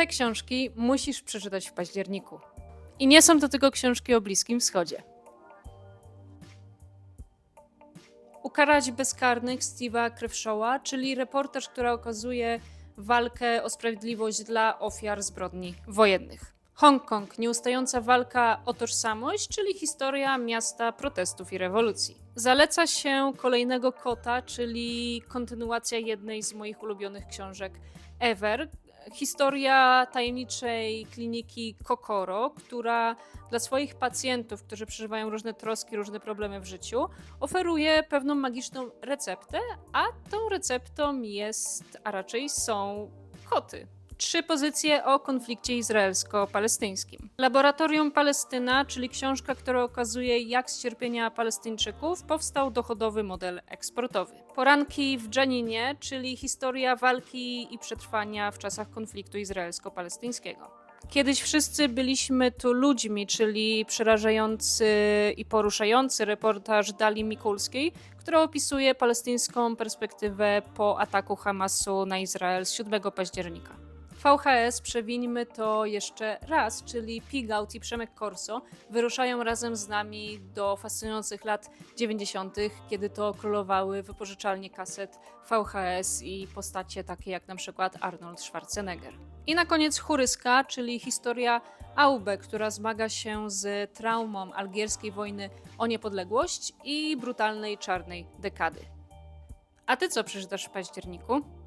Te książki musisz przeczytać w październiku. I nie są to tylko książki o Bliskim Wschodzie. Ukarać bezkarnych Steve'a Krewshowa, czyli reportaż, która okazuje walkę o sprawiedliwość dla ofiar zbrodni wojennych. Hongkong, nieustająca walka o tożsamość, czyli historia miasta protestów i rewolucji. Zaleca się kolejnego kota, czyli kontynuacja jednej z moich ulubionych książek ever. Historia tajemniczej kliniki Kokoro, która dla swoich pacjentów, którzy przeżywają różne troski, różne problemy w życiu, oferuje pewną magiczną receptę, a tą receptą jest, a raczej są koty. Trzy pozycje o konflikcie izraelsko-palestyńskim. Laboratorium Palestyna, czyli książka, która okazuje, jak z cierpienia Palestyńczyków powstał dochodowy model eksportowy. Poranki w Dżaninie, czyli historia walki i przetrwania w czasach konfliktu izraelsko-palestyńskiego. Kiedyś wszyscy byliśmy tu ludźmi, czyli przerażający i poruszający reportaż Dali Mikulskiej, która opisuje palestyńską perspektywę po ataku Hamasu na Izrael z 7 października. VHS, przewińmy to jeszcze raz, czyli Pigout i Przemek Corso wyruszają razem z nami do fascynujących lat 90., kiedy to królowały wypożyczalnie kaset VHS i postacie takie jak na przykład Arnold Schwarzenegger. I na koniec Churyska, czyli historia Aube, która zmaga się z traumą algierskiej wojny o niepodległość i brutalnej czarnej dekady. A ty co przeczytasz w październiku?